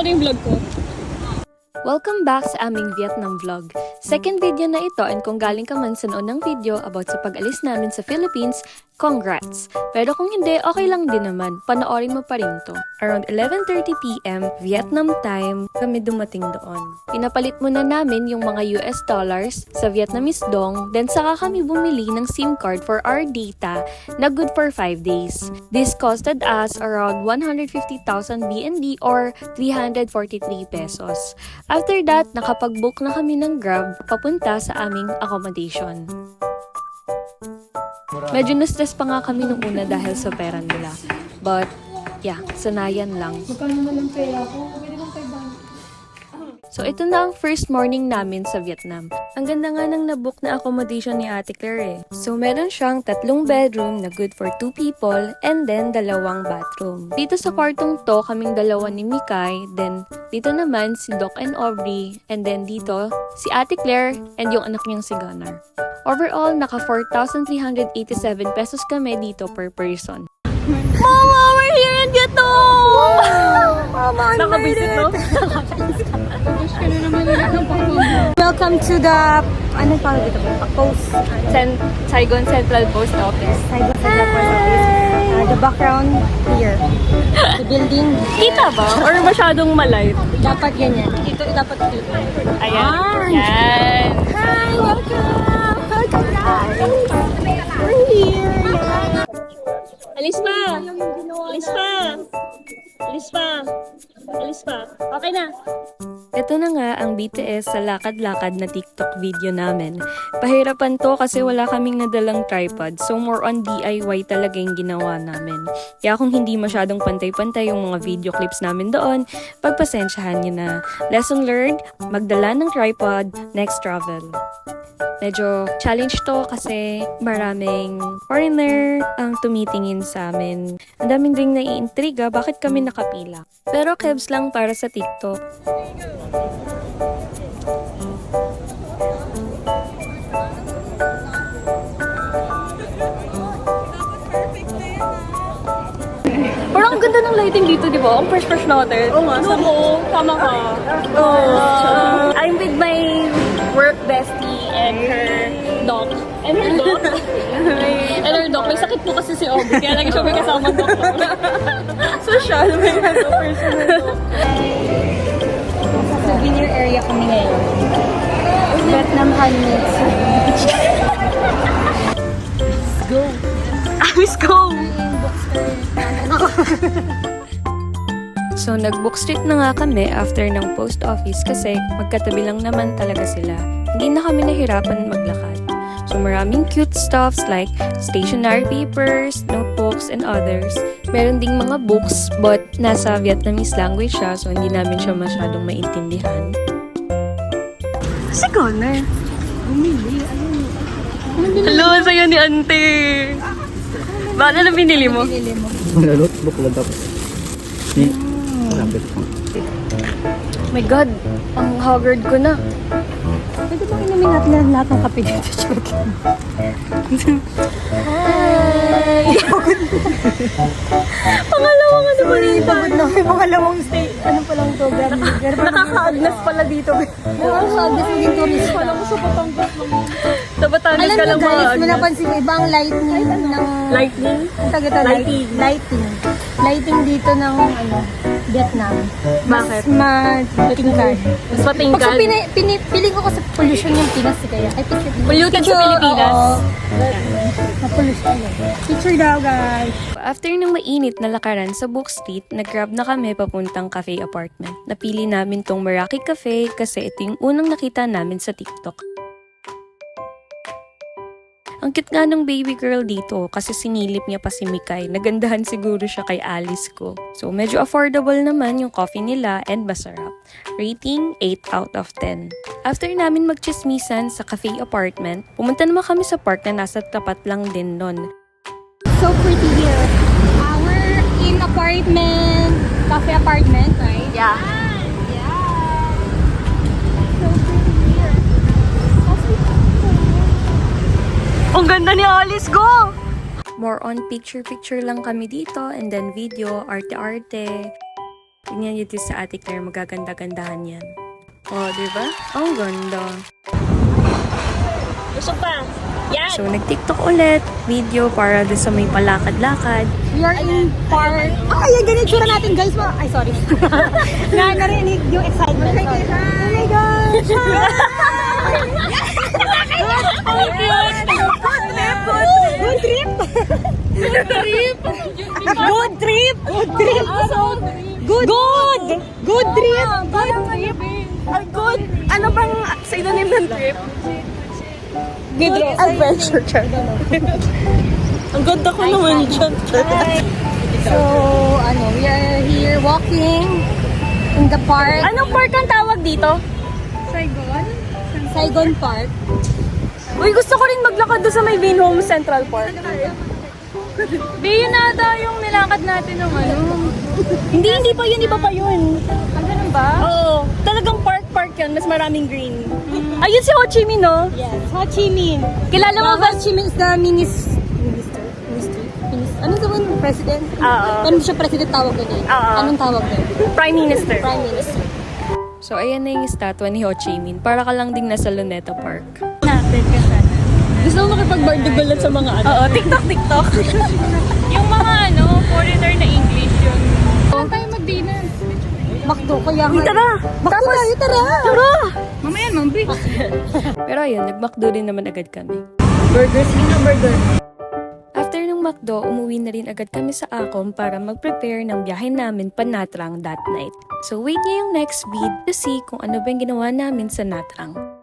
Ko na yung vlog ko. Welcome back sa aming Vietnam vlog. Second video na ito and kung galing ka man sa noon ng video about sa pag-alis namin sa Philippines, congrats! Pero kung hindi, okay lang din naman. Panoorin mo pa rin to. Around 11.30pm, Vietnam time, kami dumating doon. Pinapalit muna namin yung mga US dollars sa Vietnamese dong, then saka kami bumili ng SIM card for our data na good for 5 days. This costed us around 150,000 BND or 343 pesos. After that, nakapag-book na kami ng Grab papunta sa aming accommodation. Medyo na-stress pa nga kami nung una dahil sa pera nila. But, yeah, sanayan lang. Magkano na lang pera ko? Pwede bang 500? So, ito na ang first morning namin sa Vietnam. Ang ganda nga ng nabook na accommodation ni Ate Claire eh. So, meron siyang tatlong bedroom na good for two people and then dalawang bathroom. Dito sa kwartong to, kaming dalawa ni Mikay, then dito naman si Doc and Aubrey, and then dito si Ate Claire and yung anak niyang si Gunnar. Overall, naka 4,387 pesos kami dito per person. Mama, we're here in Vietnam! Mama, I Nakabisit, no? Welcome to the, ano pa dito ba? Post, Sen- Saigon Central Post Office. Saigon Central Post Office. Uh, the background here. The building. Kita ba? Or masyadong malight? Dapat ganyan. Ito, dapat dito. Ayan. Yan. Hi, welcome! We're here! Alis pa! Alis pa! Alis pa! Alis pa! Okay na! Ito na nga ang BTS sa lakad-lakad na TikTok video namin. Pahirapan to kasi wala kaming nadalang tripod, so more on DIY talaga yung ginawa namin. Kaya kung hindi masyadong pantay-pantay yung mga video clips namin doon, pagpasensyahan nyo na. Lesson learned, magdala ng tripod, next travel. Medyo challenge to kasi maraming foreigner ang tumitingin sa amin. Ang daming ring naiintriga bakit kami nakapila. Pero kebs lang para sa TikTok. Parang ang ganda ng lighting dito, di ba? Ang fresh-fresh natin. Oo nga. Tama ka. Oo. I'm with my work bestie and her dog. And her dog. and her dog. May sakit po kasi si Aubrey, kaya lagi siya may kasama doktor. Social, may personal souvenir area kami ngayon. Vietnam handmade souvenir. Let's go! So, nag-book street na nga kami after ng post office kasi magkatabi lang naman talaga sila. Hindi na kami nahirapan maglakad. So, maraming cute stuffs like stationery papers, notebooks, and others. Meron ding mga books but nasa Vietnamese language siya so hindi namin siya masyadong maintindihan. Si Connor. Hello, sa'yo ni Ante. Bakit ano binili mo? Notebook lang tapos. Ni, rapid po. My God, ang haggard ko na. Inumin natin lahat- lahat ng kape dito? Joke lang. Pangalawang ano ba dito? Pagod na may pangalawang stay. Ano pa lang to? Grabe. Grabe. Nakaka-agnas pala dito. Nakakagdas din tourist. Alam ko sa Batangas lang. Sa Batangas Alam ka niyo lang guys, may mga napansin ko ibang lightning ng... lightning. Ang taga. Lighting. Lighting dito ng ano, Vietnam. Bakit? Matingkad. Mas Pag sa patingkad. pini, pini, piling ko kasi pollution yung Pinas eh, kaya. Ay, picture. Polluted sa Pilipinas. Oo. Na-pollution yun. Picture daw guys. After ng mainit na lakaran sa Book Street, nag-grab na kami papuntang cafe apartment. Napili namin tong Meraki Cafe kasi ito yung unang nakita namin sa TikTok. Ang cute nga ng baby girl dito kasi sinilip niya pa si Mikay. Nagandahan siguro siya kay Alice ko. So medyo affordable naman yung coffee nila and masarap. Rating 8 out of 10. After namin magchismisan sa cafe apartment, pumunta naman kami sa park na nasa tapat lang din nun. So pretty here. Uh, we're in apartment, cafe apartment, right? Yeah. Ganda ni Alice, go! More on picture-picture lang kami dito and then video, arte-arte. Tingnan niyo dito sa Ate Claire, magaganda-gandahan yan. Oh, di ba? Ang ganda. Gusto pa. Yan. So, nag-tiktok ulit, video para doon sa may palakad-lakad. We are in park. Ah, ayan, ganyan tsura natin, guys. Ma- Ay, sorry. na narinig yung excitement. Oh my gosh! Good trip! Good trip! Good trip! Good trip! Good! Good! Good trip! Good trip! Good. Ano bang synonym ng trip? Good Adventure ka. Ang ganda ko naman dyan. So, ano, we are here walking in the park. Anong park ang tawag dito? Saigon Park. Uy, gusto ko rin maglakad doon sa may Vinhome Central Park. Be, yun ata yung nilakad natin ng ano. hindi, hindi pa yun. Iba pa yun. Ah, ganun ba? Oo. Talagang park-park yun. Mas maraming green. Ayun si Ho Chi Minh, no? Yes, Ho Chi Minh. Kilala mo ba? Ho Chi Minh is the minis... Minister? Minister? Minis- ano sa one? President? Oo. Ano siya president tawag doon eh? Oo. Anong tawag doon? Prime Minister. Prime Minister. So, ayan na yung statwa ni Ho Chi Minh. Para ka lang ding nasa Luneta Park. Natin ka sana. Gusto mo makipag-bardugulan sa mga ano? Oo, TikTok, TikTok. yung mga ano, foreigner na English yun. Saan tayo mag-dinner? Makdo, kaya nga. Tara! Bakit tayo, tara! Tara! Mamaya, mambi. Pero ayun, nag-McDo din naman agad kami. Burger, nga burger. After ng McDo, umuwi na rin agad kami sa Acom para mag-prepare ng biyahe namin pa Natrang that night. So wait niyo yung next vid to see kung ano ba yung ginawa namin sa Natrang.